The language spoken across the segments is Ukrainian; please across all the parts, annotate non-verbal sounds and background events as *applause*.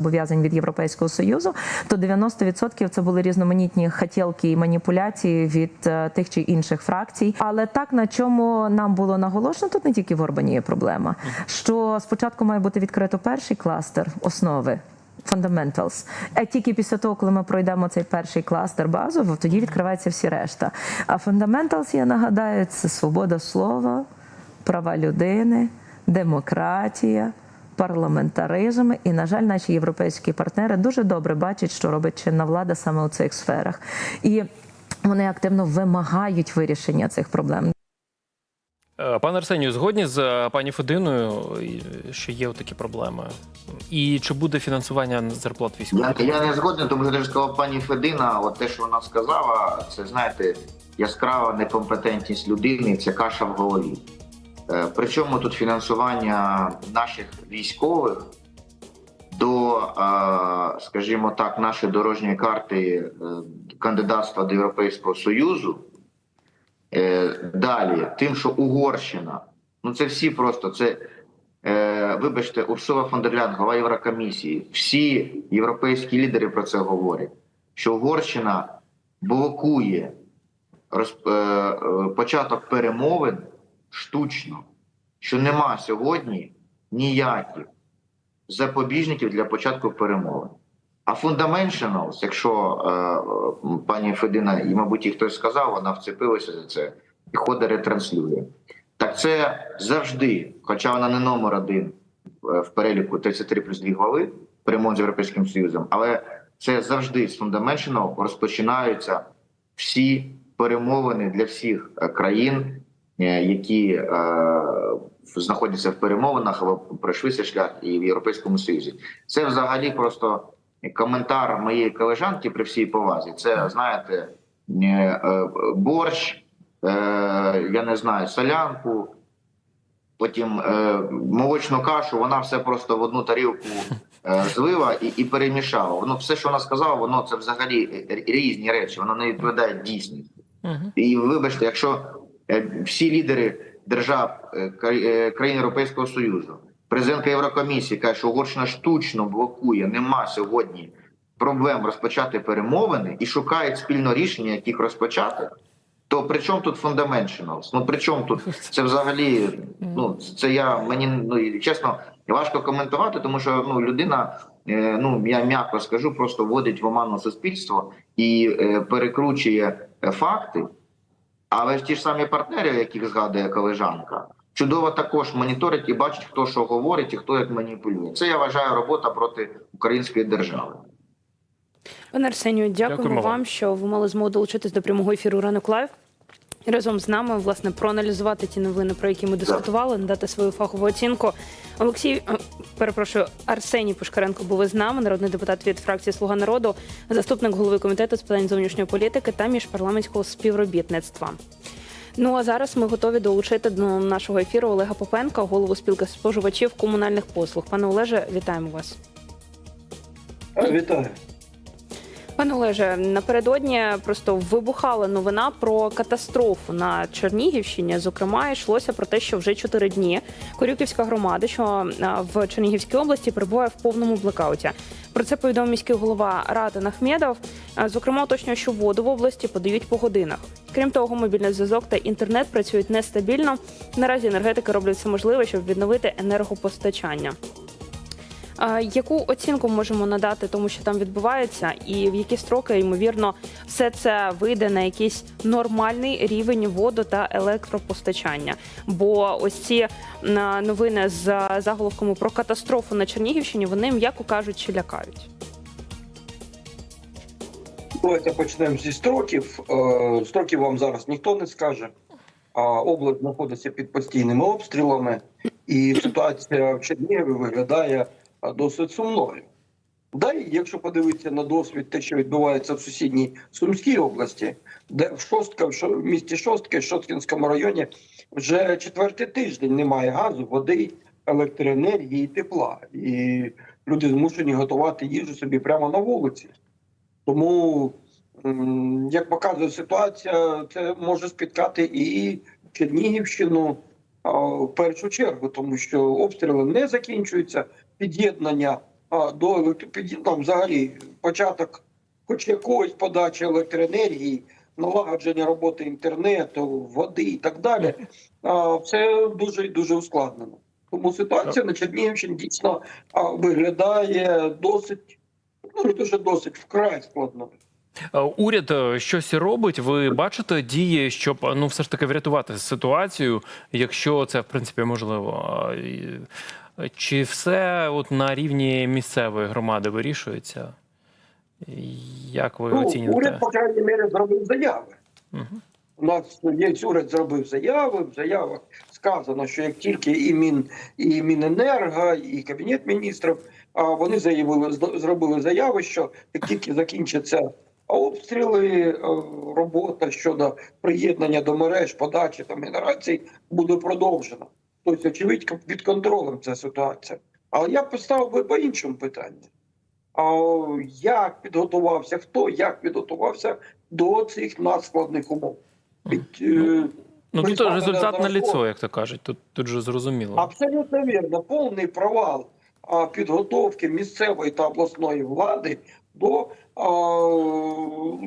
зобов'язань від Європейського союзу, то 90% це були різноманітні хотілки і маніпуляції від е, тих чи інших фракцій. Але так на чому нам було наголошено, тут не тільки в Орбані є проблема. Що спочатку має бути відкрито перший кластер основи. Fundamentals. А тільки після того, коли ми пройдемо цей перший кластер базово, тоді відкриваються всі решта. А Fundamentals, я нагадаю, це свобода слова, права людини, демократія, парламентаризм. І, на жаль, наші європейські партнери дуже добре бачать, що робить чинна влада саме у цих сферах. І вони активно вимагають вирішення цих проблем. Е, Пане Арсенію, згодні з е, пані Фединою, що є такі проблеми. І чи буде фінансування зарплат військових? я не згоден, тому що я ж пані Федина, от те, що вона сказала, це знаєте, яскрава некомпетентність людини, це каша в голові. Е, Причому тут фінансування наших військових до, е, скажімо так, нашої дорожньої карти е, кандидатства до Європейського Союзу. Далі, тим, що Угорщина, ну це всі просто це. Вибачте, Урсула фон дер Ляйн, голова Єврокомісії, всі європейські лідери про це говорять, що Угорщина блокує початок перемовин штучно, що нема сьогодні ніяких запобіжників для початку перемовин. А fundamentals, якщо е, пані Федина, і, мабуть, і хтось сказав, вона вцепилася за це і ходить ретранслює. Так це завжди, хоча вона не номер один е, в переліку 33 плюс 2 глави перемовин з Європейським Союзом, але це завжди з фундаментного розпочинаються всі перемовини для всіх е, країн, які е, знаходяться в перемовинах або пройшли цей шлях і в Європейському Союзі. Це взагалі просто коментар моєї колежанки при всій повазі. Це знаєте, е, е, борщ е, я не знаю, солянку, потім е, молочну кашу, вона все просто в одну тарілку е, *laughs* злила і, і перемішала. Воно все, що вона сказала, воно це взагалі е, різні речі, воно не відповідає дійсності. І вибачте, якщо е, всі лідери держав е, е, країн Європейського Союзу, президентка Єврокомісії каже, що Угорщина штучно блокує, нема сьогодні проблем розпочати перемовини і шукають спільно рішення, яких розпочати. То при чому тут fundamentals? Ну при чому тут це взагалі? Ну це я мені ну чесно важко коментувати, тому що ну людина, е, ну я м'яко скажу, просто вводить в оману суспільство і е, перекручує е, факти. Але ж ті ж самі партнери, яких згадує колежанка, чудово також моніторить і бачить, хто що говорить і хто як маніпулює. Це я вважаю робота проти української держави. Пане Арсенію, дякуємо, Дякуємо вам. що ви мали змогу долучитись до прямого ефіру ранок лайв. Разом з нами власне проаналізувати ті новини, про які ми дискутували, надати свою фахову оцінку. Олексій, е, перепрошую, Арсеній Пушкаренко був із нами, народний депутат від фракції Слуга народу, заступник голови комітету з питань зовнішньої політики та міжпарламентського співробітництва. Ну а зараз ми готові долучити до нашого ефіру Олега Попенка, голову спілки споживачів комунальних послуг. Пане Олеже, вітаємо вас. Вітаю. Пане Олеже, напередодні просто вибухала новина про катастрофу на Чернігівщині. Зокрема, йшлося про те, що вже чотири дні Корюківська громада, що в Чернігівській області перебуває в повному блекауті. Про це повідомив міський голова Радин Ахмедов. А, Зокрема, уточнює, що воду в області подають по годинах. Крім того, мобільний зв'язок та інтернет працюють нестабільно. Наразі енергетики роблять все можливе, щоб відновити енергопостачання. Яку оцінку можемо надати тому, що там відбувається, і в які строки ймовірно все це вийде на якийсь нормальний рівень воду та електропостачання? Бо ось ці новини з заголовками про катастрофу на Чернігівщині вони м'яко кажучи лякають. Давайте почнемо зі строків. Е, Строків вам зараз ніхто не скаже. А область знаходиться під постійними обстрілами, і ситуація в Чернігові виглядає досить сумною. Далі, якщо подивитися на досвід, те, що відбувається в сусідній Сумській області, де в Шостка, в місті Шостки, в Шосткінському районі, вже четвертий тиждень немає газу, води, електроенергії і тепла. І люди змушені готувати їжу собі прямо на вулиці. Тому, як показує ситуація, це може спіткати і Чернігівщину в першу чергу, тому що обстріли не закінчуються, під'єднання до там взагалі початок хоч якоїсь подачі електроенергії, налагодження роботи інтернету, води і так далі, все дуже дуже ускладнено. Тому ситуація на Чернігівщині дійсно виглядає досить, ну дуже досить вкрай складною. Е, Уряд е, щось робить. Ви бачите дії, щоб ну все ж таки врятувати ситуацію, якщо це в принципі можливо. Чи все от на рівні місцевої громади вирішується? Як ви Ну, оцінюєте? уряд, по крайній мірі, зробив заяви. Мгм. У нас є уряд зробив заяви. В заявах сказано, що як тільки і Мін, і Міненерго, і Кабінет міністрів, а вони заявили, зробили заяви, що як тільки закінчаться обстріли, е, робота щодо приєднання до мереж, подачі та генерації буде продовжена. Тобто, очевидь, під контролем ця ситуація. Але я поставив би по іншому питанню. А як підготувався, хто як підготувався до цих надскладних умов? Від, е, Ну тут результат на ліцо, як то кажуть. Тут тут же зрозуміло. Абсолютно вірно, повний провал підготовки місцевої та обласної влади до а,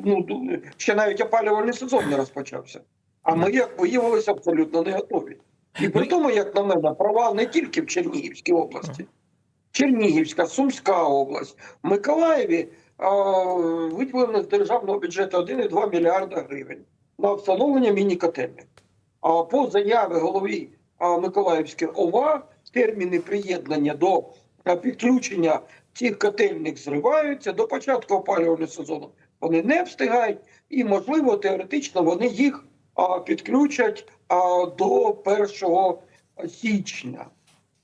ну ще навіть опалювальний сезон не розпочався. А ми, як виявилося, абсолютно не готові. І при тому, як на мене, провал не тільки в Чернігівській області, Чернігівська, Сумська область, в Миколаєві виділено з державного бюджету 1,2 мільярда гривень на встановлення міні-котельних. А по заяві голові Миколаївської ОВА терміни приєднання до підключення цих котельних зриваються до початку опалювального сезону. Вони не встигають, і можливо теоретично вони їх підключать до 1 січня.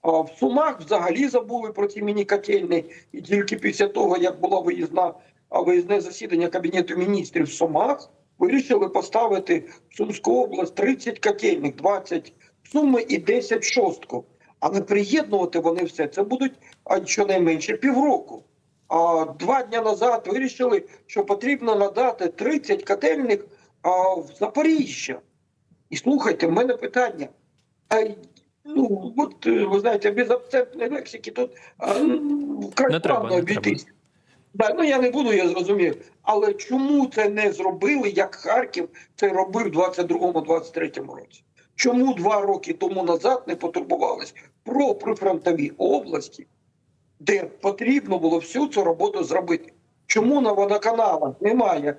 В Сумах взагалі забули про ці міні-котельні, і тільки після того, як було виїзна, виїзне засідання Кабінету міністрів в Сумах, вирішили поставити в Сумську область 30 котельних, 20 в Суми і 10 в шостку. Але приєднувати вони все це будуть щонайменше півроку. А два дні назад вирішили, що потрібно надати 30 котельних в Запоріжжя. І слухайте, в мене питання. А, ну, от е, ви знаєте, без акцентної лексики тут не треба. обійтись. Да, ну я не буду, я зрозумів. Але чому це не зробили, як Харків це робив в 22-23 році? Чому два роки тому назад не потурбувались про прифронтові області, де потрібно було всю цю роботу зробити? Чому на водоканалах немає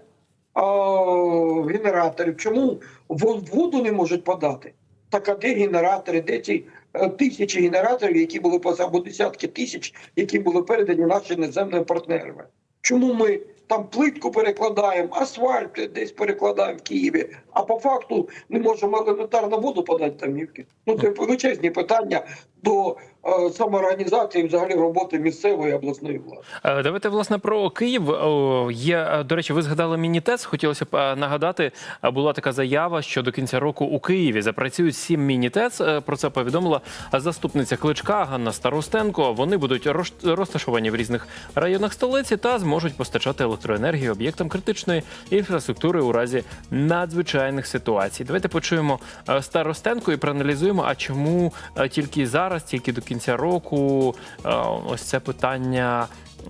генераторів? Чому воду не можуть подати? Так а де генератори, де ці е, тисячі генераторів, які були або десятки тисяч, які були передані нашими іноземними партнерами? Чому ми там плитку перекладаємо, асфальт десь перекладаємо в Києві, а по факту не можемо елементарно воду подати домівки? Ну це величезні питання до е, самоорганізації, взагалі роботи місцевої обласної влади. Е, Давайте власне про Київ. Є е, до речі, ви згадали міні-ТЕЦ. Хотілося б е, нагадати, була така заява, що до кінця року у Києві запрацюють сім міні-ТЕЦ. Про це повідомила заступниця Кличка Ганна Старостенко. Вони будуть розташовані в різних районах столиці та зможуть постачати електроенергію об'єктам критичної інфраструктури у разі надзвичайних ситуацій. Давайте почуємо е, Старостенко і проаналізуємо, а чому е, тільки зараз, тільки до кінця року, е, ось це питання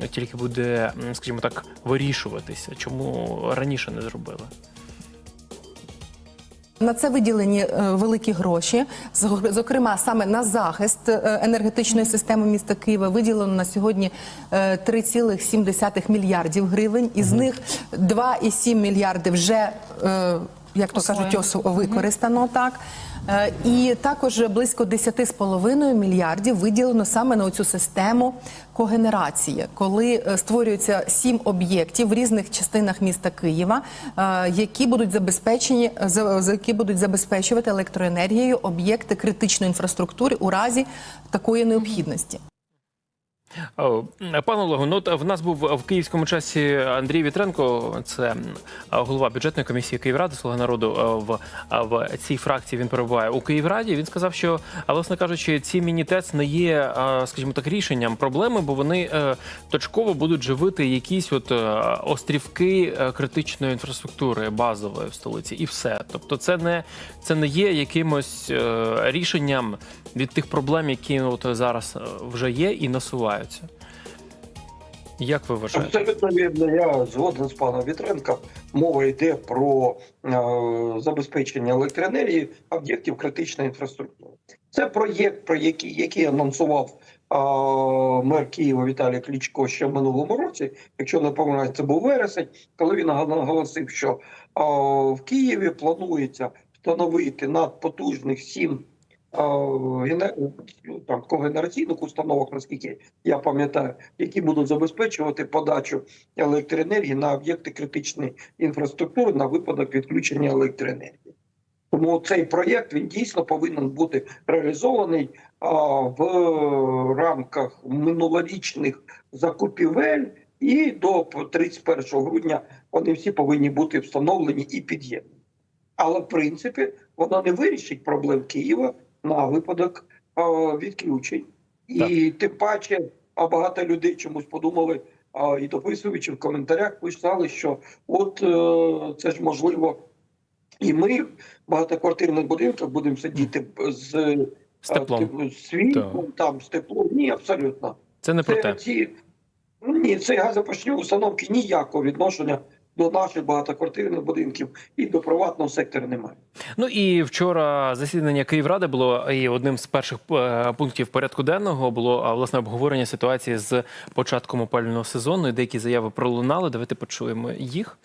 тільки буде, скажімо так, вирішуватися. Чому раніше не зробили? На це виділені великі гроші. Зокрема, саме на захист енергетичної системи міста Києва виділено на сьогодні е, 3,7 мільярдів гривень. Із них 2,7 мільярди вже, як то кажуть, осу- використано так. Е, І також близько 10,5 мільярдів виділено саме на цю систему когенерації, коли е, створюється сім об'єктів в різних частинах міста Києва, е, які будуть забезпечені за за які будуть забезпечувати електроенергією об'єкти критичної інфраструктури у разі такої необхідності. О, Пане Олегу, ну в нас був в київському часі Андрій Вітренко, це голова бюджетної комісії Київради Слуга народу. е, В, в цій фракції він перебуває у Київраді. Він сказав, що власне кажучи, ці міні-ТЕЦ не є, скажімо так, рішенням проблеми, бо вони е, точково будуть живити якісь от е, острівки е, критичної інфраструктури базової в столиці, і все. Тобто, це не це не є якимось е, рішенням від тих проблем, які от зараз е, вже є і насуваються. Як ви вважаєте? Абсолютно вірно, я згоден з паном Вітренко. Мова йде про е, забезпечення електроенергії об'єктів критичної інфраструктури. Це проєкт, про який, який анонсував е, мер Києва Віталій Кличко ще в минулому році. Якщо не помиляюсь, це був вересень, коли він наголосив, що е, в Києві планується встановити надпотужних сім там, когенераційних установок, наскільки я пам'ятаю, які будуть забезпечувати подачу електроенергії на об'єкти критичної інфраструктури на випадок відключення електроенергії. Тому цей проєкт він дійсно повинен бути реалізований а, в рамках минулорічних закупівель, і до 31 грудня вони всі повинні бути встановлені і під'єднані. Але в принципі вона не вирішить проблем Києва на випадок відключень. І тим паче а багато людей чомусь подумали, і дописуючи в коментарях, писали, що от е, це ж можливо, і ми в багатоквартирних будинках будемо сидіти з, е, З теплом. з світлом, там з теплом. Ні, абсолютно. Це не про те. ці, ну, ні, це газопочні установки ніякого відношення до наших багатоквартирних будинків і до приватного сектору немає. Ну і вчора засідання Київради було і одним з перших е, пунктів порядку денного було власне обговорення ситуації з початком опалювального сезону. І деякі заяви пролунали. Давайте почуємо їх.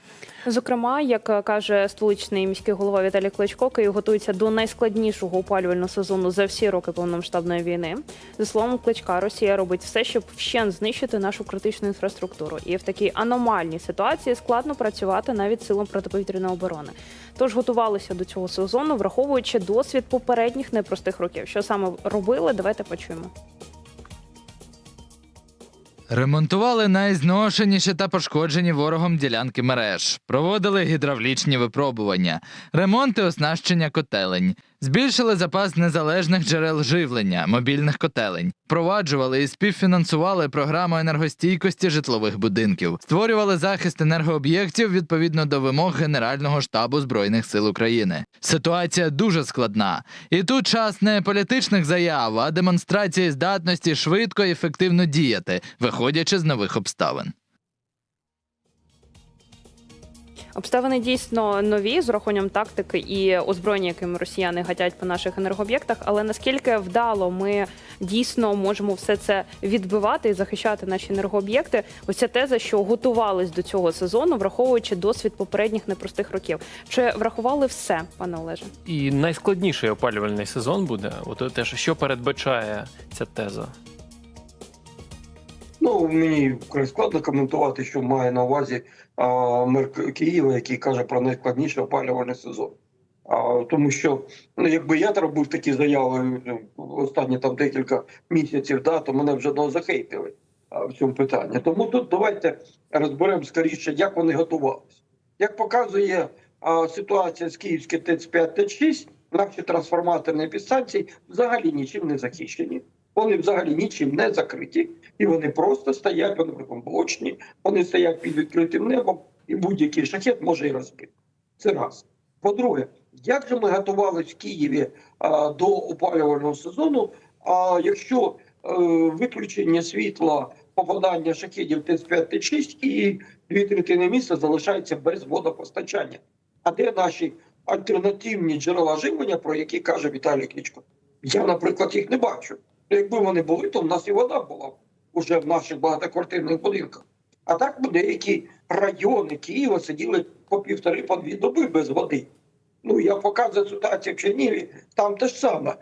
Зокрема, як е, каже столичний міський голова Віталій Кличко, Київ готується до найскладнішого опалювального сезону за всі роки повномасштабної війни. За словом Кличка, Росія робить все, щоб вщен знищити нашу критичну інфраструктуру. І в такій аномальній ситуації складно працювати навіть силам протиповітряної оборони. Тож готувалися до цього сезону, враховуючи досвід попередніх непростих років. Що саме робили? Давайте почуємо. Ремонтували найзношеніші та пошкоджені ворогом ділянки мереж, проводили гідравлічні випробування, ремонти оснащення котелень, збільшили запас незалежних джерел живлення, мобільних котелень, впроваджували і співфінансували програму енергостійкості житлових будинків, створювали захист енергооб'єктів відповідно до вимог Генерального штабу збройних сил України. Ситуація дуже складна, і тут час не політичних заяв, а демонстрації здатності швидко і ефективно діяти, виходячи з нових обставин. Обставини дійсно нові з урахуванням тактики і озброєння, якими росіяни гатять по наших енергооб'єктах. Але наскільки вдало ми дійсно можемо все це відбивати і захищати наші енергооб'єкти? Ось ця теза, що готувались до цього сезону, враховуючи досвід попередніх непростих років. Чи врахували все, пане Олеже? І найскладніший опалювальний сезон буде. От те, що передбачає ця теза. Ну мені вкрай складно коментувати, що має на увазі а, мер Києва, який каже про найскладніший опалювальний сезон. А, тому що ну, якби я робив такі заяви ну, останні там декілька місяців, да, то мене вже ну, а, в цьому питанні. Тому тут давайте розберемо скоріше, як вони готувалися. Як показує а, ситуація з Київським ТЕЦ-5 ТЕЦ-6, наші трансформаторні підстанції взагалі нічим не захищені. Вони взагалі нічим не закриті, і вони просто стоять, вони притом вони стоять під відкритим небом, і будь-який шахет може і розбити. Це раз. По-друге, як же ми готувалися в Києві а, до опалювального сезону, а якщо е, виключення світла, попадання шахедів ТЕЦ-5 ТЕЦ-6 і дві третини міста залишаються без водопостачання? А де наші альтернативні джерела живлення, про які каже Віталій Кличко? Я, наприклад, їх не бачу. Ну, Якби вони були, то в нас і вода була вже в наших багатоквартирних будинках. А так деякі райони Києва сиділи по півтори по дві доби без води. Ну я показую ситуацію в Чернігові, там те ж саме.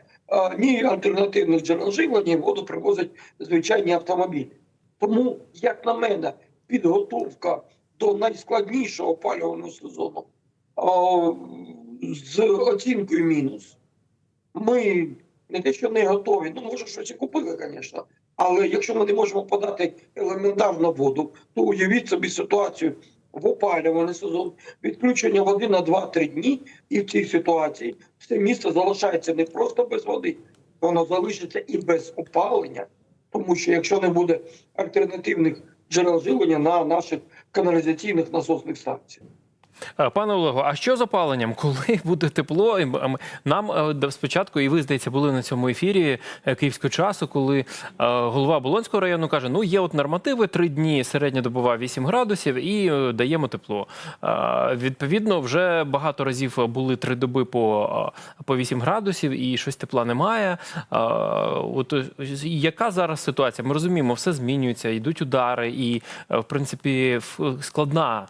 Ні альтернативних джерел живлення, воду привозять звичайні автомобілі. Тому, як на мене, підготовка до найскладнішого опалювального сезону а, з оцінкою мінус. Ми не те, що не готові, ну може щось і купили, звісно. Але якщо ми не можемо подати елементарну воду, то уявіть собі ситуацію в опалювальний сезон, відключення води на 2-3 дні, і в цій ситуації все місто залишається не просто без води, воно залишиться і без опалення, тому що якщо не буде альтернативних джерел живлення на наших каналізаційних насосних станціях. Е, Пане Олего, а що з опаленням? *laughs* Коли буде тепло? Нам е, спочатку, і ви здається, були на цьому ефірі е, київського часу, коли голова Болонського району каже: ну є от нормативи, три дні середня добова 8 градусів, і даємо тепло. Відповідно, вже багато разів були три доби по, по 8 градусів, і щось тепла немає. От яка зараз ситуація? Ми розуміємо, все змінюється, йдуть удари, і в принципі складна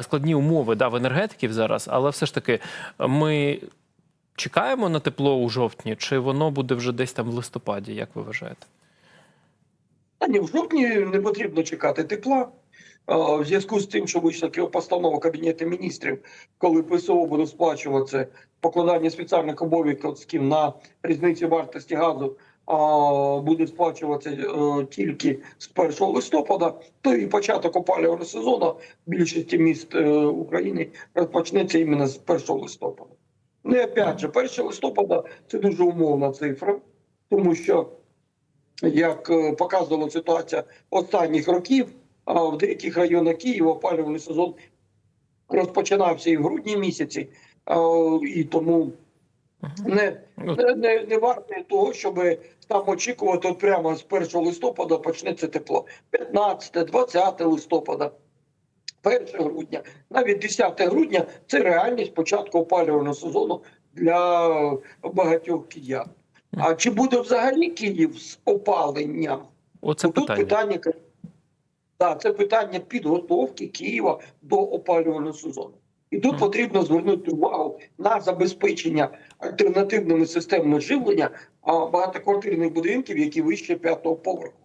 складні умови да, в енергетиків зараз, але все ж таки ми чекаємо на тепло у жовтні, чи воно буде вже десь там в листопаді, як ви вважаєте? Та ні, в жовтні не потрібно чекати тепла. В зв'язку з тим, що вийшла постанова Кабінету міністрів, коли ПСО буде сплачувати покладання спеціальних обов'язків на різниці вартості газу, буде сплачуватися е, тільки з 1 листопада, то і початок опалювального сезону в більшості міст е, України розпочнеться іменно з 1 листопада. Ну і опять же, 1 листопада це дуже умовна цифра, тому що як е, показувала ситуація останніх років, в деяких районах Києва опалювальний сезон розпочинався і в грудні місяці, і тому не, не, не, не варто того, щоб там очікувати от прямо з 1 листопада почнеться тепло. 15, 20 листопада. 1 грудня, навіть 10 грудня це реальність початку опалювального сезону для багатьох киян. А чи буде взагалі Київ з опаленням? Оце Ну, Тут питання. питання так, це питання підготовки Києва до опалювального сезону. І тут потрібно звернути увагу на забезпечення альтернативними системами живлення багатоквартирних будинків, які вище п'ятого поверху.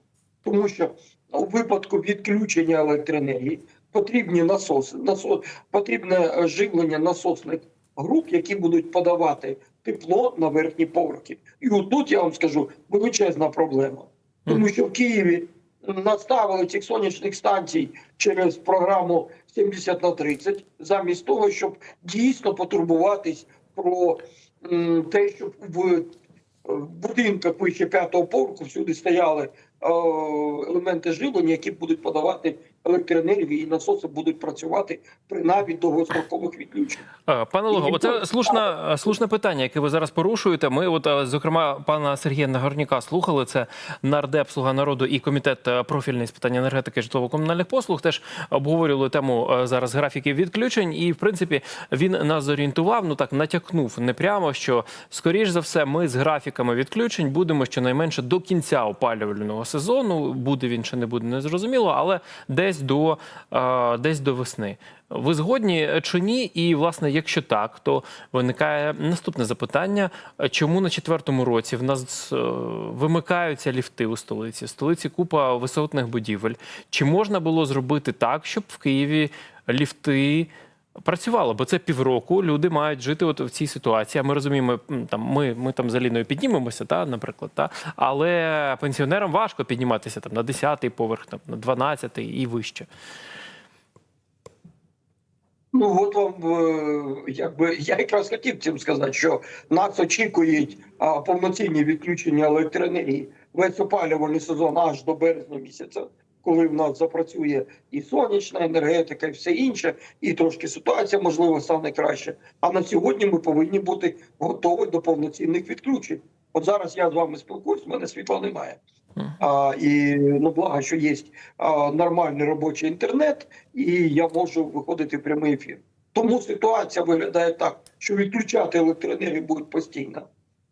Тому що у випадку відключення електроенергії потрібні насоси, насос, потрібне е, живлення насосних груп, які будуть подавати тепло на верхні поверхи. І отут я вам скажу величезна проблема. Тому що в Києві наставили цих сонячних станцій через програму 70 на 30, замість того, щоб дійсно потурбуватись про те, щоб в, в будинках вище п'ятого поверху всюди стояли е, елементи живлення, які будуть подавати електроенергію, і насоси будуть працювати при навіть довгострокових відключеннях. Е, Пане І оце ніхто- слушне, слушне питання, яке ви зараз порушуєте. Ми, от, зокрема, пана Сергія Нагорняка слухали. Це нардеп Слуга народу і комітет профільний з питань енергетики житлово-комунальних послуг. Теж обговорювали тему зараз графіків відключень. І в принципі він нас зорієнтував. Ну так натякнув не прямо, що скоріш за все ми з графіками відключень будемо щонайменше до кінця опалювального сезону. Буде він чи не буде, не зрозуміло, але десь до е, десь до весни. Ви згодні чи ні? І власне, якщо так, то виникає наступне запитання: чому на четвертому році в нас е, вимикаються ліфти у столиці? В столиці купа висотних будівель. Чи можна було зробити так, щоб в Києві ліфти? Працювало, бо це півроку. Люди мають жити от в цій ситуації. А ми розуміємо, там ми, ми там з Аліною піднімемося, та, наприклад, та але пенсіонерам важко підніматися там на 10-й поверх, там на 12-й і вище. Ну от вам е, якби я якраз хотів цим сказати, що нас очікують повноцінні відключення електроенергії весь опалювальний сезон аж до березня місяця, коли в нас запрацює і сонячна енергетика, і все інше, і трошки ситуація можливо стане краще. А на сьогодні ми повинні бути готові до повноцінних відключень. От зараз я з вами спілкуюсь, в мене світла немає. А, і ну благо, що є а, нормальний робочий інтернет, і я можу виходити в прямий ефір. Тому ситуація виглядає так, що відключати електроенергію будуть постійно,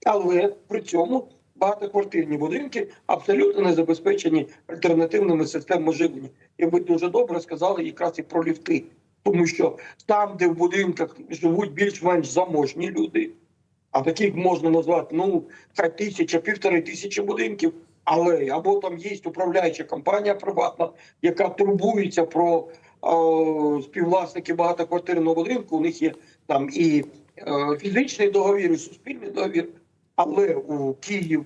але при цьому багатоквартирні будинки абсолютно не забезпечені альтернативними системами живлення. І ви дуже добре сказали якраз і про ліфти, тому що там, де в будинках живуть більш-менш заможні люди, а таких можна назвати ну хай тисяча, півтори тисячі будинків. Але або там є управляюча компанія приватна, яка турбується про е, співвласників багатоквартирного будинку. У них є там і е, фізичний договір, і суспільний договір. Але у Київ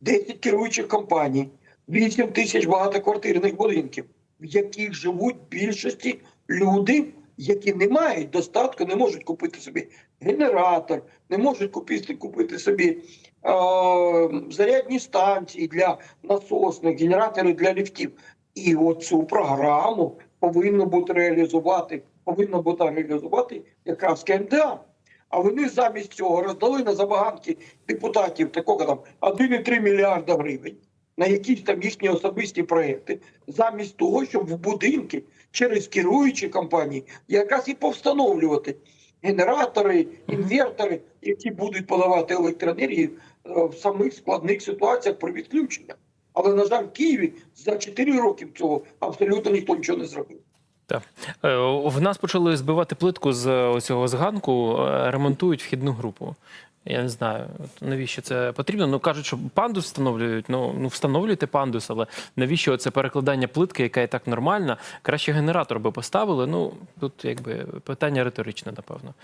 10 керуючих компаній, 8 тисяч багатоквартирних будинків, в яких живуть більшості люди, які не мають достатку, не можуть купити собі генератор, не можуть купити, купити собі е, зарядні станції для насосних, генератори для ліфтів. І оцю програму повинно бути реалізувати повинно бути реалізувати якраз КМДА. А вони замість цього роздали на забаганки депутатів такого там 1,3 мільярда гривень на якісь там їхні особисті проекти, замість того, щоб в будинки через керуючі компанії якраз і повстановлювати генератори, інвертори, які будуть подавати електроенергію е, в самих складних ситуаціях при відключенні. Але на жаль, в Києві за 4 роки цього абсолютно ніхто нічого не зробив. Так. Е, В нас почали збивати плитку з цього зганку, е, ремонтують вхідну групу. Я не знаю, навіщо це потрібно. Ну кажуть, що пандус встановлюють. Ну, ну встановлюйте пандус, але навіщо це перекладання плитки, яка і так нормальна? Краще генератор би поставили. Ну тут якби питання риторичне, напевно.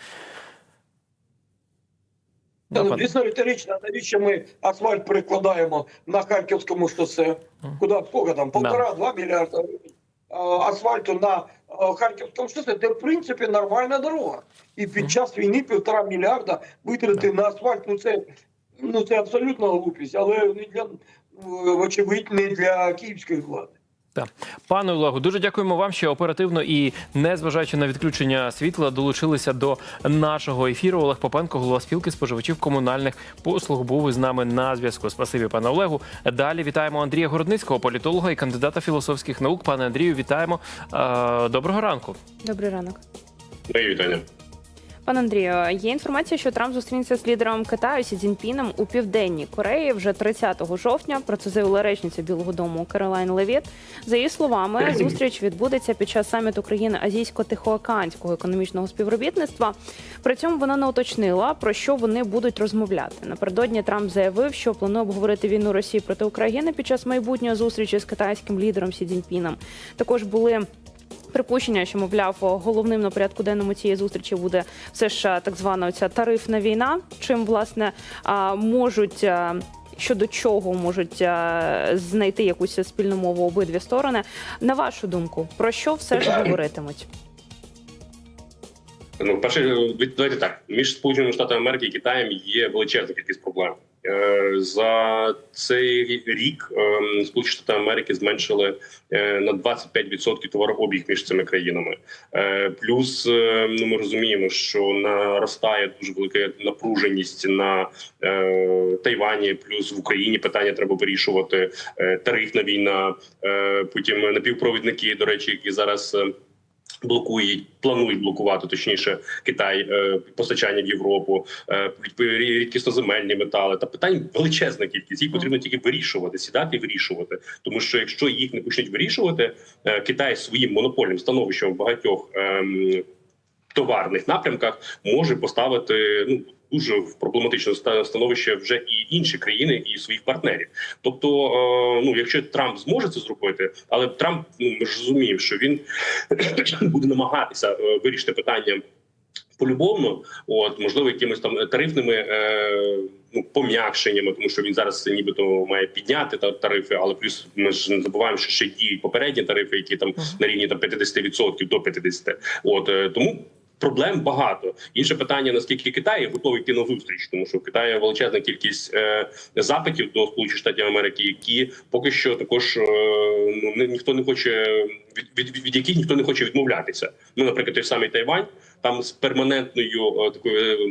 Та, ну, пан- риторично, навіщо ми асфальт перекладаємо на Харківському шосе? Куди скільки там? Полтора-два мільярда гривень асфальту на Харківському шосе, де в принципі нормальна дорога. І під час війни півтора мільярда витрати на асфальт. Ну це ну це абсолютно глупість, але не для ну, вочевидь не для київської влади. Так. Пане Олегу, дуже дякуємо вам, що оперативно і незважаючи на відключення світла, долучилися до нашого ефіру. Олег Попенко, голова спілки споживачів комунальних послуг, був із нами на зв'язку. Спасибі, пане Олегу. Далі вітаємо Андрія Городницького, політолога і кандидата філософських наук. Пане Андрію, вітаємо. Е, Доброго ранку. Добрий ранок. Мої вітання. Пане Андрію, є інформація, що Трамп зустрінеться з лідером Китаю Сі Цзіньпіном у південній Кореї вже 30 жовтня. Про це заявила речниця Білого Дому Каролайн Левіт. За її словами, зустріч відбудеться під час саміту країн Азійсько-Тихоокеанського економічного співробітництва. При цьому вона не уточнила про що вони будуть розмовляти. Напередодні Трамп заявив, що планує обговорити війну Росії проти України під час майбутньої зустрічі з китайським лідером Сі Цзіньпіном. Також були. Припущення, що мовляв, головним на порядку денному цієї зустрічі буде все ж так звана оця тарифна війна. Чим власне можуть щодо чого можуть а, знайти якусь спільну мову обидві сторони. На вашу думку, про що все ж говоритимуть? Ну, перше, давайте так. Між Сполученими Штатами Америки і Китаєм є величезна кількість проблем. Е, За цей рік е, Сполучені Штати Америки зменшили е, на 25% товарообіг між цими країнами. Е, Плюс е, ну ми розуміємо, що наростає дуже велика напруженість на Тайвані, плюс в Україні питання треба вирішувати. Тарифна війна, потім напівпровідники, до речі, які зараз. Е, блокують, планують блокувати точніше Китай е, постачання в Європу, рідкісно рідкісноземельні метали. Та питань величезна кількість. Їх потрібно тільки вирішувати, сідати і вирішувати. Тому що якщо їх не почнуть вирішувати, е, Китай своїм монопольним становищем в багатьох. ем, Товарних напрямках може поставити ну дуже в проблематичне ста- становище вже і інші країни, і своїх партнерів. Тобто, е, ну якщо Трамп зможе це зробити, але Трамп ну ми ж розуміємо, що він *clears throat* буде намагатися е, вирішити питання полюбовно, от можливо, якимись там тарифними е, ну пом'якшеннями, тому що він зараз нібито має підняти та тарифи, але плюс ми ж не забуваємо, що ще діють попередні тарифи, які там на рівні там 50% до 50%. От е, тому. Проблем багато. Інше питання: наскільки Китай готовий йти на зустріч, тому що в Китаї величезна кількість е, запитів до Сполучених Штатів Америки, які поки що також е, ну ні- ніхто не хоче від, від, від яких ніхто не хоче відмовлятися. Ну, наприклад, той самий Тайвань, там з перманентною е, такою.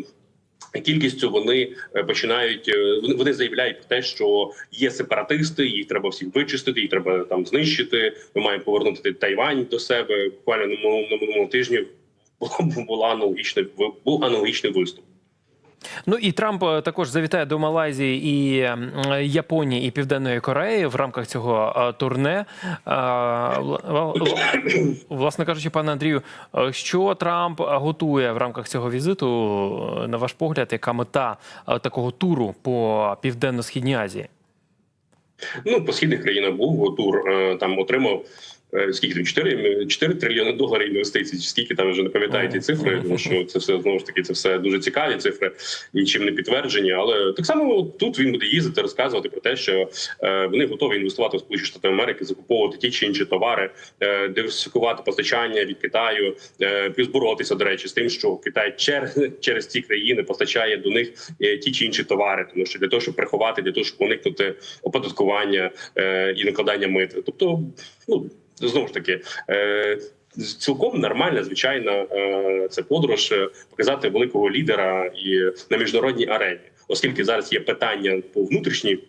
е, Кількістю вони е, починають е, вони- заявляють про те, що є сепаратисти, їх треба всіх вичистити, їх треба там знищити. Ми маємо повернути Тайвань до себе. Буквально на минулому тижні була, аналогічна був аналогічний виступ. Ну і Трамп е, також завітає до Малайзії і Японії і Південної Кореї в рамках цього е, турне. Е, вла- вла- Власне кажучи, пане Андрію, е, що Трамп готує в рамках цього візиту, е, на ваш погляд, яка мета е, такого туру по південно-східній Азії? Ну, по східних країнах був тур, е, там отримав. Е, Скільки там 4, 4 трильйони доларів інвестицій, чи скільки там вже не пам'ятаю ті цифри, тому що це все знову ж таки це все дуже цікаві цифри, нічим не підтверджені. Але так само тут він буде їздити, розказувати про те, що е, вони готові інвестувати в Сполучені Штати Америки, закуповувати ті чи інші товари, е, диверсифікувати постачання від Китаю, плюс боротися, до речі, з тим, що Китай через, *laughs* через ці країни постачає до них ті чи інші товари, тому що для того, щоб приховати, для того, щоб уникнути оподаткування і накладання мит. Тобто, ну знову ж таки. Е, цілком нормальна, звичайна е, це подорож е, показати великого лідера і на міжнародній арені, оскільки зараз є питання по внутрішній.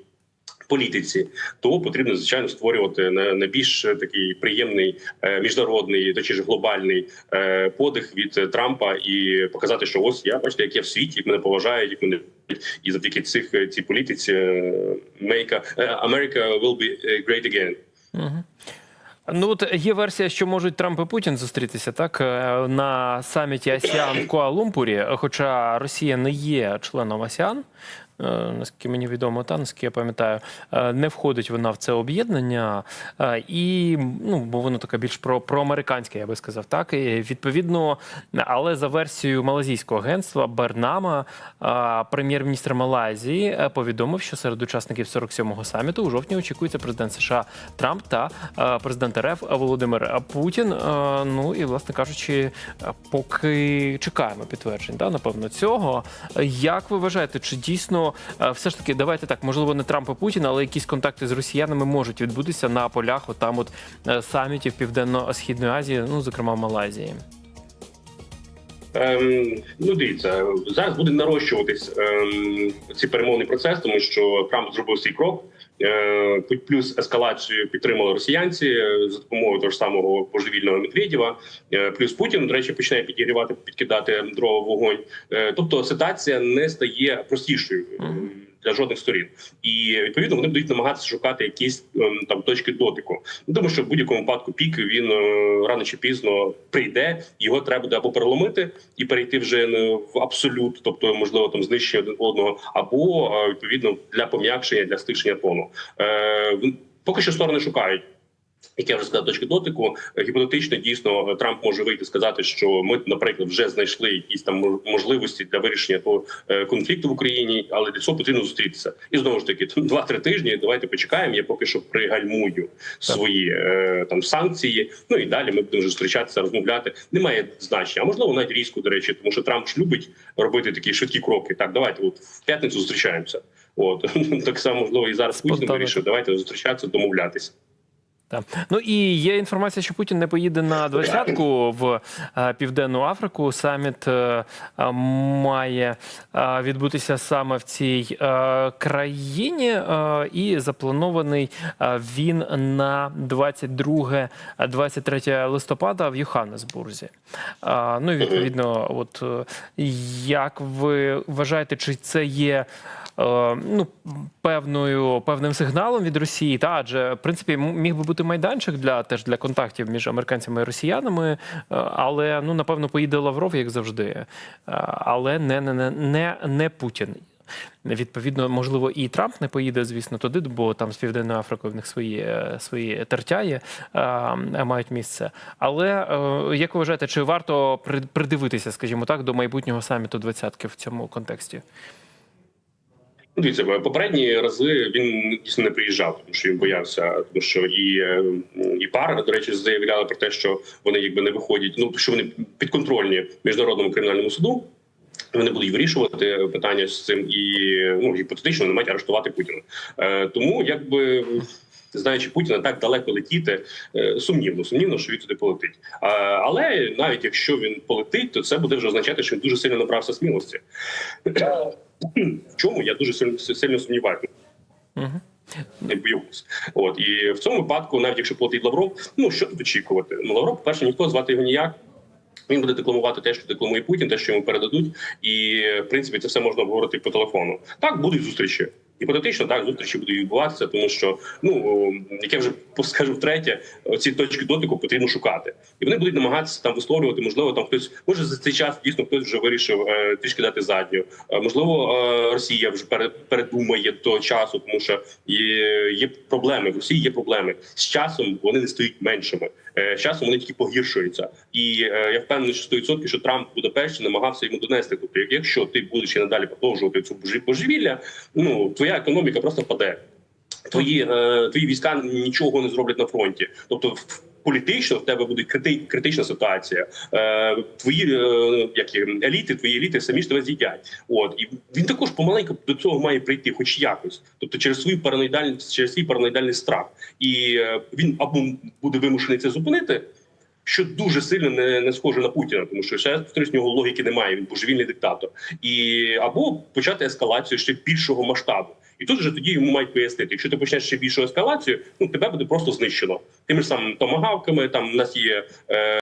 Політиці то потрібно звичайно створювати на, більш такий приємний міжнародний точніше глобальний е, подих від Трампа і показати, що ось я бачите, як я в світі, мене поважають, як мене і завдяки цих цій політиці America, America will be great again. Ну от є версія, що можуть Трамп і Путін зустрітися так е, на саміті АСІАН в Куала-Лумпурі, хоча Росія не є членом АСІАН. Е, Наскільки мені відомо, та наскільки я пам'ятаю, е, не входить вона в це об'єднання, е, і ну бо воно таке більш про проамериканське, я би сказав, так і відповідно, але за версією малазійського агентства Бернама, прем'єр-міністр Малайзії повідомив, що серед учасників 47-го саміту у жовтні очікується президент США Трамп та президент РФ Володимир Путін. Ну і власне кажучи, поки чекаємо підтверджень, да, напевно, цього. Як ви вважаєте, чи дійсно е, все ж таки давайте так, можливо, не Трамп і Путін, але якісь контакти з росіянами можуть відбутися на полях отам от е, самітів Південно-Східної Азії, ну зокрема Малайзії. Ем, ну, дивіться, зараз буде нарощуватись ем, цей перемовний процес, тому що Трамп зробив свій крок. Е, плюс ескалацію підтримали росіянці е, за допомогою того ж самого божевільного Медведєва. Е, плюс Путін, до речі, починає підігрівати, підкидати дрова вогонь. Тобто ситуація не стає простішою. Е, Для жодних сторін, і відповідно вони будуть намагатися шукати якісь ем, там точки дотику. Ну, тому що в будь-якому випадку пік він е, рано чи пізно прийде. Його треба буде або переломити і перейти вже в абсолют, тобто можливо там знищення один одного, або е, відповідно для пом'якшення, для стишення тону. Е, поки що сторони шукають. Як я вже сказав, точки дотику гіпотетично дійсно Трамп може вийти і сказати, що ми, наприклад, вже знайшли якісь там мож- можливості для вирішення того е, конфлікту в Україні, але для цього потрібно зустрітися. І знову ж таки, 2-3 *laughs* тижні. Давайте почекаємо. Я поки що пригальмую свої е, там санкції. Ну і далі ми будемо вже зустрічатися, розмовляти. Немає значення. А можливо, навіть різко, до речі, тому що Трамп ж любить робити такі швидкі кроки. Так, давайте от в п'ятницю зустрічаємося. От *laughs* так само можливо і зараз Путін вирішив. Давайте зустрічатися, домовлятися. Так. Ну і є інформація, що Путін не поїде на двадцятку в е, Південну Африку. Саміт е, е, має відбутися саме в цій країні, і запланований він на 22-23 листопада в Йоханнесбурзі. Ну і відповідно, от як ви вважаєте, чи це є? ну, певною певним сигналом від Росії, та адже в принципі міг би бути майданчик для теж для контактів між американцями і росіянами, е, але ну напевно поїде Лавров, як завжди, Е, але не, не, не, не, не Путін. Відповідно, можливо, і Трамп не поїде, звісно, туди, бо там з Південною Африкою в них свої, свої тертяї е, мають місце. Але як ви вважаєте, чи варто при- придивитися, скажімо так, до майбутнього саміту двадцятки в цьому контексті? Дивіться, попередні рази він дійсно не приїжджав, тому що він боявся, тому що і, е, і пар, до речі, заявляли про те, що вони якби не виходять. Ну що вони підконтрольні міжнародному кримінальному суду. Вони будуть вирішувати питання з цим і ну гіпотетично вони мають арештувати Путіна. Е, тому якби. Знаючи Путіна так далеко летіти, е, сумнівно, сумнівно, що він туди полетить. Але навіть якщо він полетить, то це буде вже означати, що він дуже сильно набрався смілості. В чому я дуже сильно сильно сумніваюся. Мгм. Не боюсь. От і в цьому випадку, навіть якщо платить Лавров, ну що тут очікувати? Ну Лавров, по-перше, ніхто звати його ніяк. Він буде декламувати те, що декламує Путін, те, що йому передадуть, і в принципі це все можна обговорити по телефону. Так будуть зустрічі. Гіпотетично так зустрічі будуть відбуватися, тому що ну як я вже скажу втретє, ці точки дотику потрібно шукати, і вони будуть намагатися там висловлювати. Можливо, там хтось може за цей час дійсно хтось вже вирішив е, трішки дати задню. Е, можливо, е, Росія вже перед, передумає до часу, тому що є, є проблеми. В Росії є проблеми з часом. Вони не стають меншими. Е, з часом вони тільки погіршуються, і е, я впевнений, що 100% що Трамп в Будапешті намагався йому донести. Тобто, якщо ти будеш і надалі продовжувати цю божевілля, ну твоя економіка просто впаде. Твої е, твої війська нічого не зроблять на фронті. Тобто, політично в тебе буде крити, критична ситуація. Е, твої е, як еліти, твої еліти самі ж тебе з'їдять. От і він також помаленьку до цього має прийти, хоч якось. Тобто, через свою параноїдальність, через свій параноїдальний страх. І е, він або буде вимушений це зупинити. Що дуже сильно не, не схоже на Путіна, тому що ще в нього логіки немає. Він божевільний диктатор, і або почати ескалацію ще більшого масштабу. І тут вже тоді йому мають пояснити, якщо ти почнеш ще більшу ескалацію, ну тебе буде просто знищено тими ж самими томагавками. Там у нас є е,